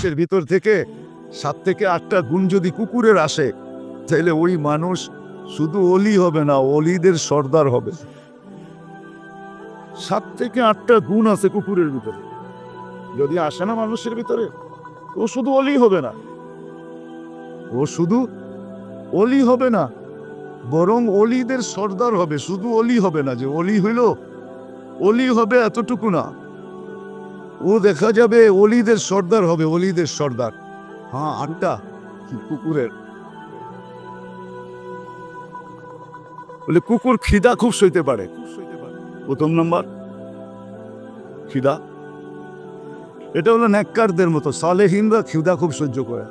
মানুষের ভিতর থেকে সাত থেকে আটটা গুণ যদি কুকুরের আসে, তাহলে ওই মানুষ শুধু অলি হবে না, অলিদের সর্দার হবে। সাত থেকে আটটা গুণ আছে কুকুরের ভিতরে। যদি আসে না মানুষের ভিতরে, ও শুধু অলি হবে না। ও শুধু অলি হবে না, বরং অলিদের সর্দার হবে। শুধু অলি হবে না যে অলি হইল, অলি হবে এতটুকু না। ও দেখা যাবে অলিদের সর্দার হবে অলিদের সর্দার। হ্যাঁ আড্ডা কুকুরের। বলে, কুকুর খিদা খুব সইতে পারে। প্রথম নম্বর। খিদা। এটা হলো ন্যাক্কারদের মতো, সালেহীনরা খিদা খুব সহ্য করে।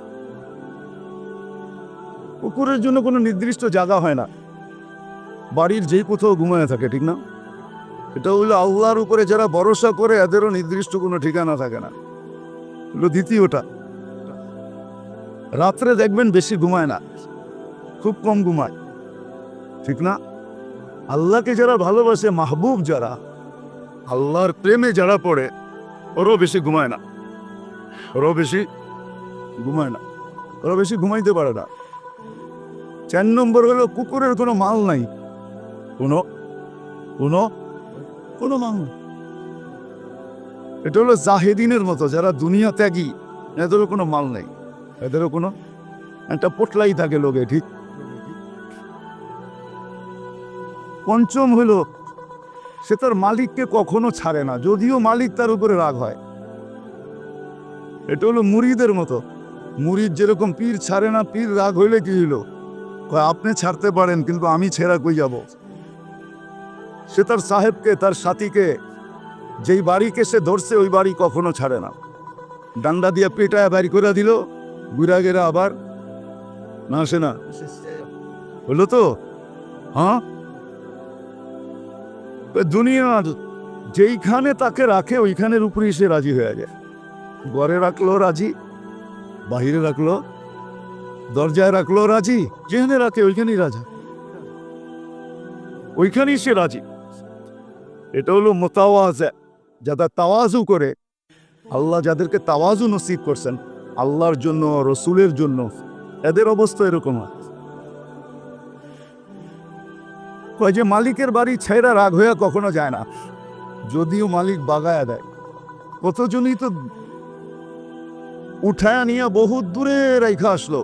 কুকুরের জন্য কোনো নির্দিষ্ট জায়গা হয় না। বাড়ির যেই কোথাও ঘুমায় থাকে, ঠিক না? এটা হলো আল্লাহর উপরে যারা ভরসা করে, এদেরও নির্দিষ্ট কোনো ঠিকানা থাকে না। দ্বিতীয়টা। রাত্রে দেখবেন বেশি ঘুমায় না। খুব কম ঘুমায়। ঠিক না? আল্লাহকে যারা ভালোবাসে, মাহবুব যারা, আল্লাহর প্রেমে যারা পড়ে, ওরও বেশি ঘুমায় না। ওরও বেশি ঘুমায় না। ওরা বেশি ঘুমাইতে পারে না। চার নম্বর হলো, কুকুরের কোনো মাল নাই। কোনো কোনো কোনো মাল নেই এটা হলো জাহেদিনের মতো, যারা দুনিয়া ত্যাগী, এদেরও কোনো মাল নেই। এদেরও কোনো একটা পোটলাই থাকে লোকে, ঠিক? পঞ্চম হলো, সে তার মালিককে কখনো ছাড়ে না, যদিও মালিক তার উপরে রাগ হয়। এটা হলো মুড়িদের মতো। মুড়িদ যেরকম পীর ছাড়ে না, পীর রাগ হইলে কি হইল? আপনি ছাড়তে পারেন, কিন্তু আমি ছেঁড়া কই যাব? সে তার সাহেবকে, তার সাথীকে, যেই বাড়িকে সে ধরছে, ওই বাড়ি কখনো ছাড়ে না। ডান্ডা দিয়ে পেটায় বাড়ি করে দিল গেরা আবার না আসে না। হলো তো? হ্যাঁ? দুনিয়া যেইখানে তাকে রাখে, ওইখানের উপরেই সে রাজি হয়ে যায়। ঘরে রাখল রাজি, বাহিরে রাখল, দরজায় রাখল রাজি, যেখানে রাখে ওইখানেই রাজা। ওইখানেই সে রাজি। এটা হলো মোতাওয়াজ যারা তাওয়াজু করে। আল্লাহ যাদেরকে তাওয়াজু নসিব করছেন, আল্লাহর জন্য, রসুলের জন্য, এদের অবস্থা এরকম কয় যে মালিকের বাড়ি ছেড়া রাগ হয়ে কখনো যায় না। যদিও মালিক বাগায়া দেয়। কতজনই তো উঠায় নিয়ে বহুত দূরে রেখা আসলো।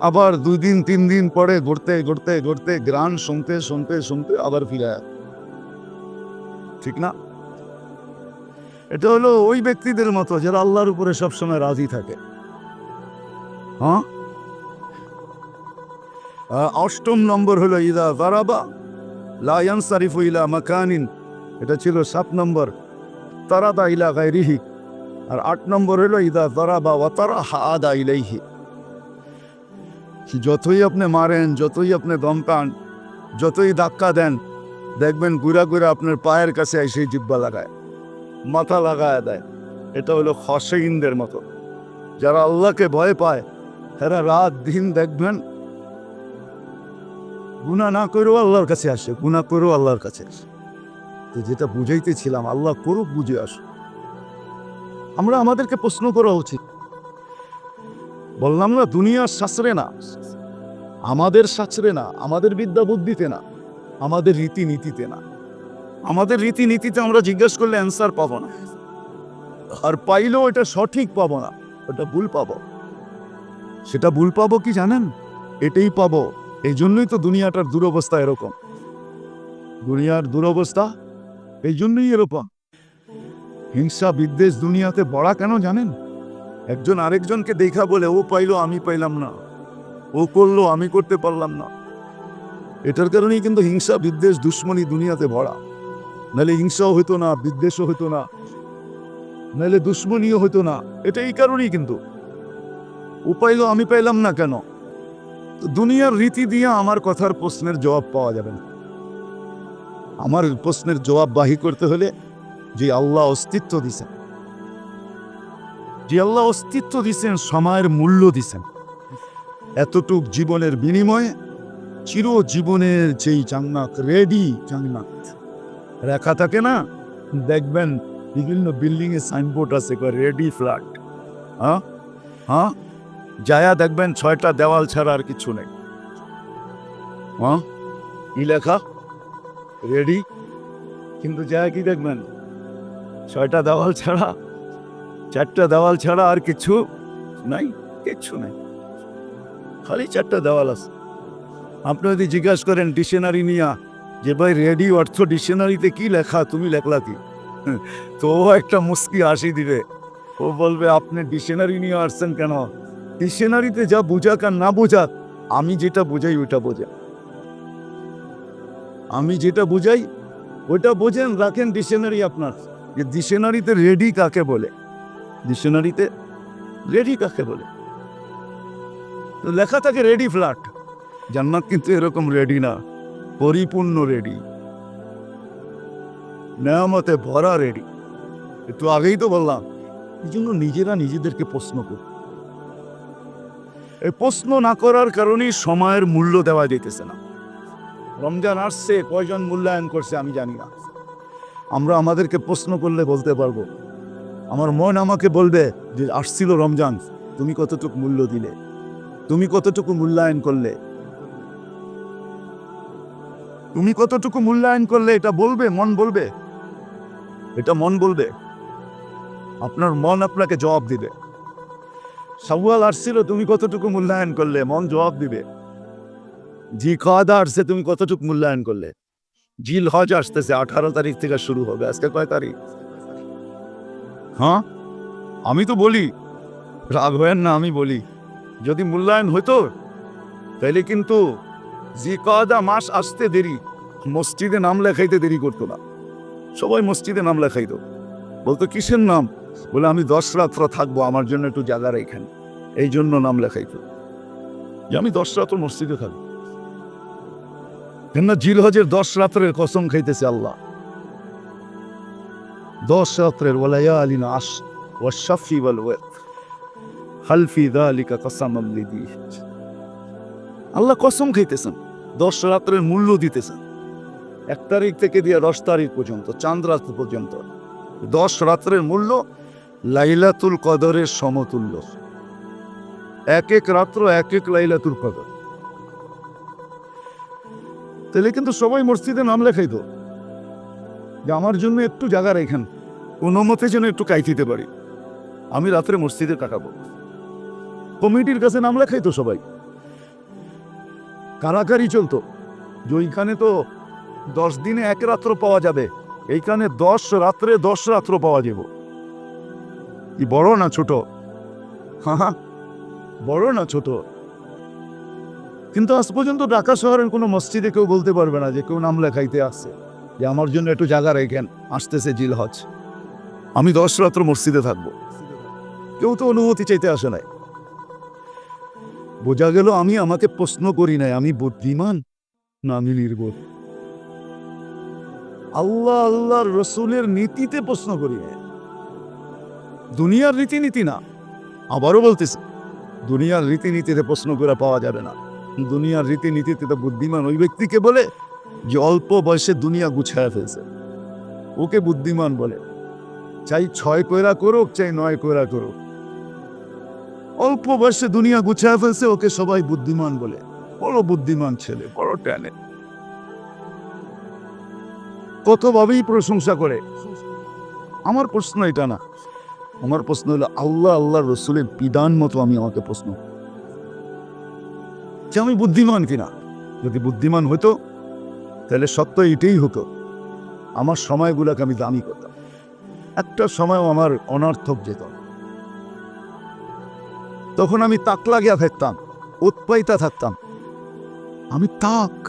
আবার দুই দিন, তিন দিন পরে ঘুরতে ঘুরতে ঘুরতে গ্রান শুনতে শুনতে শুনতে আবার ফিরে আয়। ঠিক না? এটা হলো ওই ব্যক্তিদের মতো যারা আল্লাহর উপরে সবসময় রাজি থাকে। হ্যাঁ? অষ্টম নম্বর হলো, ইদা জারাবা লায়ান সারিফু ইলা মাকানিন। এটা ছিল সাত নম্বর, তারাদা ইলা গাইরিহি আর আট নম্বর হলো, ইদা জারাবা ওয়াতারা হাদা ইলাইহি। যতই আপনি মারেন, যতই আপনি দমকান যতই ধাক্কা দেন দেখবেন গুড়া গুড়া আপনার পায়ের কাছে এসে জিব্বা লাগায়, মাথা লাগায় দেয়। এটা হলো খসেইনদের মতো। যারা আল্লাহকে ভয় পায়, এরা রাত দিন দেখবেন গুণা না করেও আল্লাহর কাছে আসে গুণা করেও আল্লাহর কাছে আসে। তো যেটা বুঝাইতেছিলাম, আল্লাহ করুক বুঝে আসো আমরা আমাদেরকে প্রশ্ন করা উচিত। বললাম না, দুনিয়ার শাস্ত্রে না। আমাদের শাস্ত্রে না, আমাদের বিদ্যা বুদ্ধিতে না। আমাদের রীতিনীতিতে না। আমাদের রীতিনীতিতে আমরা জিজ্ঞেস করলে অ্যান্সার পাবো না। আর পাইলেও এটা সঠিক পাবো না, ওটা ভুল পাবো। সেটা ভুল পাবো কি জানেন? এটাই পাবো। এই জন্যই তো দুনিয়াটার দুরবস্থা এরকম। দুনিয়ার দুরবস্থা এই জন্যই এরকম। হিংসা বিদ্বেষ দুনিয়াতে বড়া কেন জানেন? একজন আরেকজনকে দেখা বলে, ও পাইলো, আমি পাইলাম না। ও করল, আমি করতে পারলাম না। এটার কারণেই কিন্তু হিংসা বিদ্বেষ দুশ্মনী দুনিয়াতে ভরা। নাহলে হিংসাও হতো না, বিদ্বেষও হতো না, নাহলে দুশ্মনীও হতো না, এটা এই কারণেই কিন্তু। পাইলো আমি পাইলাম না কেন? দুনিয়ার রীতি দিয়ে আমার কথার প্রশ্নের জবাব পাওয়া যাবে না। আমার প্রশ্নের জবাব বাহি করতে হলে যে আল্লাহ অস্তিত্ব দিছেন, যে আল্লাহ অস্তিত্ব দিছেন, সময়ের মূল্য দিছেন। এতটুক জীবনের বিনিময়ে চির জীবনের যেই জান্নাত রেডি জান্নাত। রেখা থাকে না? দেখবেন বিভিন্ন বিল্ডিং এ সাইনবোর্ড আছে রেডি ফ্ল্যাট হ্যাঁ? হ্যাঁ? যায়া দেখবেন ছয়টা দেওয়াল ছাড়া আর কিছু নেই। হ্যাঁ? ই লেখা? রেডি কিন্তু যায়া কি দেখবেন? ছয়টা দেওয়াল ছাড়া, চারটা দেওয়াল ছাড়া আর কিছু নাই কিচ্ছু নাই। খালি চারটা দেওয়াল আছে। আপনি যদি জিজ্ঞাসা করেন ডিকশনারি নিয়া যে ভাই, রেডি অর্থ ডিকশনারিতে কি লেখা, তুমি লেখলা কি? তো ও একটা মুস্কি হাসি দিবে। ও বলবে, আপনি ডিকশনারি নিয়ে আসছেন কেন? ডিকশনারিতে যা বোঝাক আর না বোঝাক, আমি যেটা বোঝাই ওইটা বোঝা আমি যেটা বোঝাই ওইটা বোঝেন, রাখেন ডিকশনারি আপনার। যে ডিকশনারিতে রেডি কাকে বলে? ডিকশনারিতে রেডি কাকে বলে? লেখা থাকে রেডি ফ্ল্যাট। জান্নাত কিন্তু এরকম রেডি না, পরিপূর্ণ রেডি নেয়ামতে ভরা রেডি একটু আগেই তো বললাম, এই জন্য নিজেরা নিজেদেরকে প্রশ্ন করি। এই প্রশ্ন না করার কারণেই সময়ের মূল্য দেওয়া যেতেছে না। রমজান আসছে, কয়জন মূল্যায়ন করছে আমি জানি না। আমরা আমাদেরকে প্রশ্ন করলে বলতে পারব, আমার মন আমাকে বলবে যে আসছিল রমজান, তুমি কতটুকু মূল্য দিলে? তুমি কতটুকু মূল্যায়ন করলে? তুমি কতটুকু মূল্যায়ন করলে এটা বলবে? মন বলবে? এটা মন বলবে। আপনার মন আপনাকে জবাব দিবে। সাওয়াল আসছিল তুমি কতটুকু মূল্যায়ন করলে? মন জবাব দিবে। জি খাওয়া আসছে তুমি কতটুকু মূল্যায়ন করলে? জিল হজ আসতেছে, আঠারো তারিখ থেকে শুরু হবে। আজকে কয় তারিখ? হ্যাঁ? আমি তো বলি। রাগ হয়েন না, আমি বলি। যদি মূল্যায়ন হতো তাহলে কিন্তু জি কাদা মাস আসতে দেরি। মসজিদে নাম লেখাইতে দেরি করতো না। সবাই মসজিদে নাম লেখাইতো। বলতো, কিসের নাম? বলে, আমি দশ রাত্র থাকব, আমার জন্য একটু জায়গা রেখেন এই জন্য নাম লেখাইতো। যে, আমি দশ রাত্র মসজিদে থাকব। কেননা জিল হজের দশ রাত্রের কসম খাইতেছে আল্লাহ। দশ রাত্রের ওলাইয়া আলিনা আস ওয়াশাফি ওয়াল ওয়াত। হালফি দালিকা কসাম আল্লিদি আল্লাহ কসম খাইতেছেন, দশ রাত্রের মূল্য দিতেছেন। এক তারিখ থেকে দিয়ে দশ তারিখ পর্যন্ত, চাঁদ রাত পর্যন্ত। দশ রাত্রের মূল্য লাইলাতুল কদরের সমতুল্য। এক এক রাত্র, এক এক লাইলাতুল কদর। তাহলে কিন্তু সবাই মসজিদে নাম লেখাইতো যে আমার জন্য একটু জায়গা রেখেন, কোনো মতে যেন একটু কাইতিতে পারি। আমি রাত্রে মসজিদে কাটাবো। কমিটির কাছে নাম লেখাইতো সবাই। কারাকারি চলতো। ওইখানে তো দশ দিনে এক রাত্র পাওয়া যাবে। এইখানে দশ রাত্রে দশ রাত্র পাওয়া যাব। কি বড় না ছোট? হ্যাঁ বড় না ছোট? কিন্তু আজ পর্যন্ত ঢাকা শহরের কোনো মসজিদে কেউ বলতে পারবে না যে কেউ নাম লেখাইতে আসছে। যে আমার জন্য একটু জায়গা রেখেন, আসতেছে জিল হজ আমি দশ রাত্র মসজিদে থাকব। কেউ তো অনুমতি চাইতে আসে নাই। বোঝা গেল আমি আমাকে প্রশ্ন করি নাই, আমি বুদ্ধিমান না আমি নির্বোধ। আল্লাহ আল্লাহর রসুলের নীতিতে প্রশ্ন করি নাই। দুনিয়ার রীতিনীতি না, আবারও বলতেছি, দুনিয়ার রীতিনীতিতে প্রশ্ন করে পাওয়া যাবে না। দুনিয়ার রীতিনীতিতে তো বুদ্ধিমান ওই ব্যক্তিকে বলে যে অল্প বয়সে দুনিয়া গুছায় ফেলছে। ওকে বুদ্ধিমান বলে, চাই ছয় কয়রা করুক, চাই নয় কয়রা করুক। অল্প বয়সে দুনিয়া গুছায় ফেলছে, ওকে সবাই বুদ্ধিমান বলে। বড় বুদ্ধিমান ছেলে, বড় ট্যালেন্ট। কতভাবেই প্রশংসা করে। আমার প্রশ্ন এটা না। আমার প্রশ্ন হলো, আল্লাহ আল্লাহ রসুলের বিধান মতো আমি আমাকে প্রশ্ন যে আমি বুদ্ধিমান কিনা। যদি বুদ্ধিমান হতো, তাহলে সত্য এটাই হতো, আমার সময়গুলোকে আমি দামি করতাম। একটা সময়ও আমার অনার্থক যেত তখন আমি তাক লাগিয়া থাকতাম উৎপাইতা থাকতাম। আমি তাক।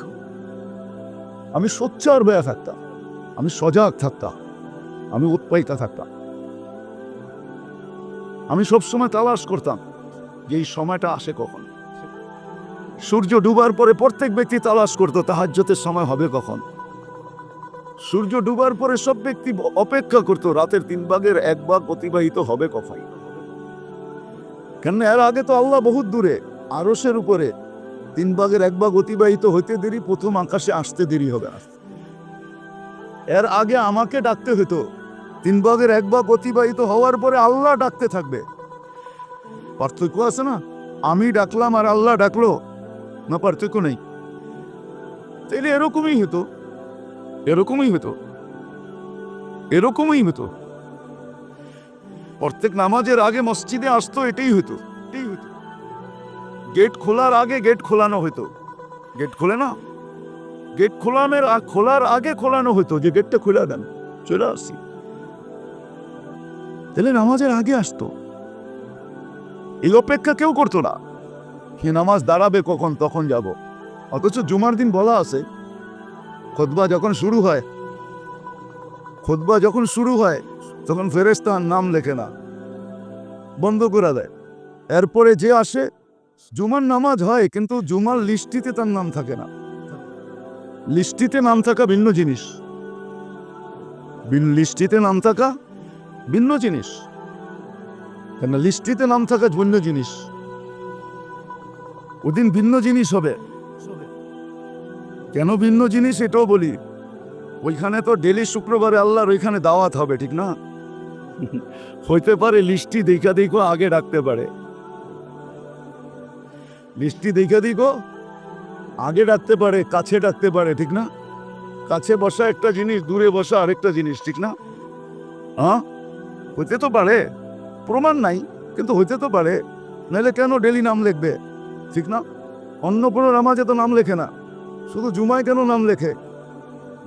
আমি সোচ্চার হয়ে থাকতাম। আমি সজাগ থাকতাম। আমি উৎপাইতা থাকতাম। আমি সবসময় তালাশ করতাম যে এই সময়টা আসে কখন। সূর্য ডুবার পরে প্রত্যেক ব্যক্তি তালাশ করতো, তাহাজ্যতের সময় হবে কখন। সূর্য ডুবার পরে সব ব্যক্তি অপেক্ষা করতো, রাতের তিন ভাগের এক ভাগ অতিবাহিত হবে কখন। কেন এর আগে তো আল্লাহ বহুত দূরে আরসের উপরে। তিন ভাগের এক ভাগ অতিবাহিত হইতে দেরি, প্রথম আকাশে আসতে দেরি হবে। এর আগে আমাকে ডাকতে হতো তিন ভাগের এক ভাগ অতিবাহিত হওয়ার পরে আল্লাহ ডাকতে থাকবে। পার্থক্য আছে না? আমি ডাকলাম আর আল্লাহ ডাকলো। না, পার্থক্য নেই। তাইলে এরকমই হতো এরকমই হতো এরকমই হতো প্রত্যেক নামাজের আগে মসজিদে আসতো, এটাই হতো এটাই গেট খোলার আগে গেট খোলানো হতো গেট খোলে না? গেট খোলানোর খোলার আগে খোলানো হতো যে গেটটা খুলে দেন। চলে আসি। তাহলে নামাজের আগে আসতো। এই অপেক্ষা কেউ করতো না। সে নামাজ দাঁড়াবে কখন, তখন যাব। অথচ জুমার দিন বলা আছে খোদবা যখন শুরু হয় খোদবা যখন শুরু হয় তখন ফেরেস্তার নাম লেখে না। বন্ধ করে দেয়। এরপরে যে আসে, জুমার নামাজ হয়, কিন্তু জুমার লিস্টিতে তার নাম থাকে না। লিস্টিতে নাম থাকা ভিন্ন জিনিস। লিস্টিতে নাম থাকা ভিন্ন জিনিস। কেন লিস্টিতে নাম থাকা ভিন্ন জিনিস। ওদিন ভিন্ন জিনিস হবে। কেন ভিন্ন জিনিস এটাও বলি। ওইখানে তো ডেলি শুক্রবারে আল্লাহর ওইখানে দাওয়াত হবে, ঠিক না? হইতে পারে লিস্টি দেখা দেখো আগে ডাকতে পারে। লিস্টি দেখা দেখো আগে ডাকতে পারে, কাছে ডাকতে পারে, ঠিক না? কাছে বসা একটা জিনিস, দূরে বসা আরেকটা জিনিস, ঠিক না? হ্যাঁ হইতে তো পারে, প্রমাণ নাই, কিন্তু হইতে তো পারে। নাহলে কেন ডেলি নাম লিখবে, ঠিক না? অন্য কোনো নামাজে তো নাম লেখে না, শুধু জুমায় কেন নাম লেখে?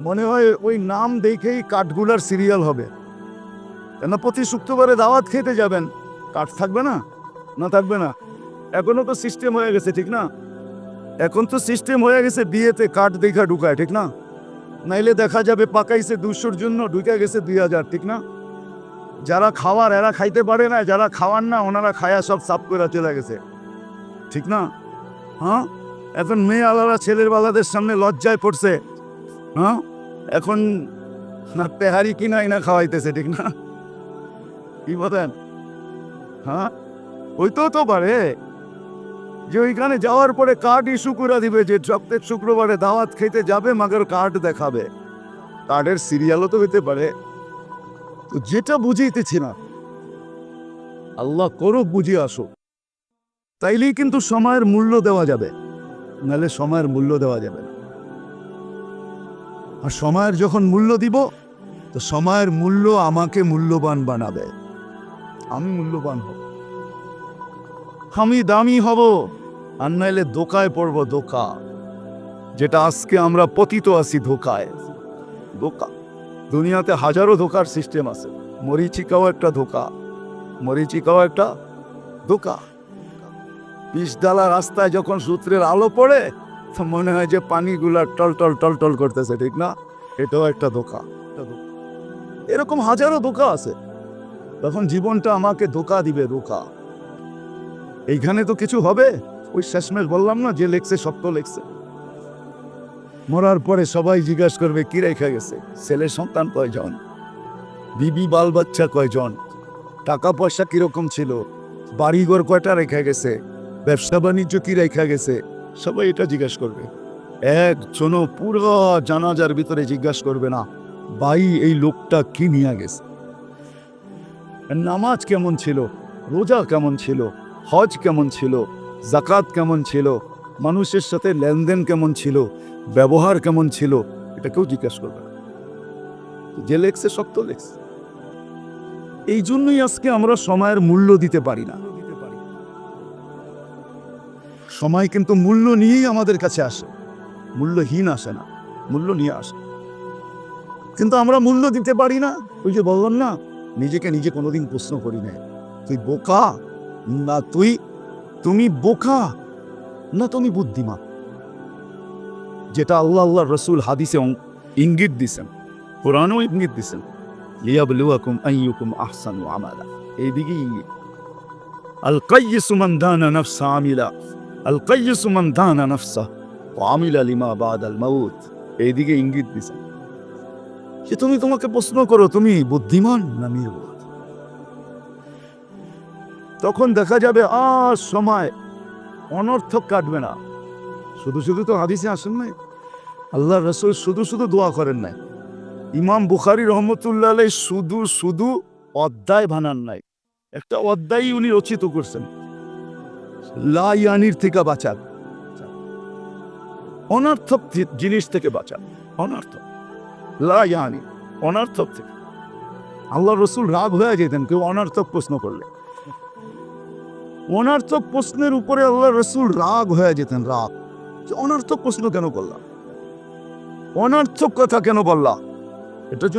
মনে হয় ওই নাম দেখেই কাঠগুলার সিরিয়াল হবে। কেন প্রতি শুক্রবারে দাওয়াত খেতে যাবেন? কাঠ থাকবে না? না থাকবে না। এখনও তো সিস্টেম হয়ে গেছে, ঠিক না? এখন তো সিস্টেম হয়ে গেছে, বিয়েতে কাঠ দেখা ঢুকায়, ঠিক না? নাইলে দেখা যাবে পাকাইছে দুশোর জন্য ঢুকে গেছে দুই হাজার, ঠিক না? যারা খাওয়ার, এরা খাইতে পারে না, যারা খাওয়ার না, ওনারা খায়া সব সাফ করে চলে গেছে। ঠিক না? হ্যাঁ? এখন মেয়ে আলাদা ছেলের বালাদের সামনে লজ্জায় পড়ছে। হ্যাঁ? এখন না, পেহারি কিনাই না খাওয়াইতেছে, ঠিক না? কি বলেন? হ্যাঁ? ওইটাও তো পারে যে ওইখানে যাওয়ার পরে কার্ড ইস্যু করে দিবে যে প্রত্যেক শুক্রবারে দাওয়াত খেতে যাবে, মাগর কার্ড দেখাবে। কার্ডের সিরিয়ালও তো হইতে পারে। তো যেটা বুঝিতেছি না, আল্লাহ করো বুঝিয়ে আসো তাইলেই কিন্তু সময়ের মূল্য দেওয়া যাবে, নাহলে সময়ের মূল্য দেওয়া যাবে না। আর সময়ের যখন মূল্য দিব, তো সময়ের মূল্য আমাকে মূল্যবান বানাবে। আমি মূল্যবান হব। আমি দামি হব। আর নাইলে দোকায় পড়ব দোকা যেটা আজকে আমরা পতিত আছি ধোকায়। ধোকা। দুনিয়াতে হাজারো ধোকার সিস্টেম আছে। মরিচিকাও একটা ধোকা। মরিচিকাও একটা ধোকা। বিষডালা রাস্তায় যখন সূত্রের আলো পড়ে, তো মনে হয় যে পানিগুলা টল টল টল টল করতেছে, ঠিক না? এটাও একটা ধোকা। এরকম হাজারো ধোকা আছে। তখন জীবনটা আমাকে ধোকা দিবে ধোকা এইখানে তো কিছু হবে? ওই শেষমেশ বললাম না যে লেখছে, সত্য লেখছে। মরার পরে সবাই জিজ্ঞাসা করবে, কি রেখে গেছে? ছেলে সন্তান কয়জন? বিবি, বাল বাচ্চা কয়জন? টাকা পয়সা কীরকম ছিল? বাড়িঘর কয়টা রেখে গেছে? ব্যবসা বাণিজ্য কি রেখা গেছে? সবাই এটা জিজ্ঞাসা করবে। একজনও পুরো জানাজার ভিতরে জিজ্ঞাসা করবে না, ভাই, এই লোকটা কি নিয়ে গেছে? নামাজ কেমন ছিল? রোজা কেমন ছিল? হজ কেমন ছিল? জাকাত কেমন ছিল? মানুষের সাথে লেনদেন কেমন ছিল? ব্যবহার কেমন ছিল? এটা কেউ জিজ্ঞাসা করবে যে লেখছে শক্ত লেখছে। এই জন্যই আজকে আমরা সময়ের মূল্য দিতে পারি না। সময় কিন্তু মূল্য নিয়েই আমাদের কাছে আসে। মূল্যহীন আসে না। মূল্য নিয়ে আসে। কিন্তু আমরা মূল্য দিতে পারি না। ওই যে বললাম না নিজেকে নিজে কোনোদিন প্রশ্ন করি না তুই বোকা? না তুই, তুমি বোকা? না তুমি বুদ্ধিমান? যেটা আল্লাহ আল্লাহ রসুল হাদিসে ইঙ্গিত দিছেন, কোরআনও ইঙ্গিত দিছেন, লিয়াবলুয়াকুম এইদিকে ইঙ্গিত দিছেন। যে তুমি তোমাকে প্রশ্ন করো, তুমি বুদ্ধিমান না নির্বোধ? তখন দেখা যাবে আর সময় অনর্থক কাটবে না। শুধু শুধু তো হাদিসে আসেন নাই। আল্লাহ রসুল শুধু শুধু দোয়া করেন নাই। ইমাম বুখারি রহমতুল্লাহ শুধু শুধু অধ্যায় বানান নাই। একটা অধ্যায় উনি রচিত করছেন। লাইয়ানির থেকে বাঁচান অনার্থক জিনিস থেকে বাঁচান অনর্থক। অনার্থক থেকে। আল্লাহ রসুল রাগ হয়ে যেতেন, কেউ অনার্থক প্রশ্ন করলে। অনার্থক প্রশ্নের উপরে আল্লাহ রসুল রাগ হয়ে যেতেন, রাগ। অনার্থক প্রশ্ন কেন করলাম? অনার্থক কথা কেন বললাম? এটার জন্য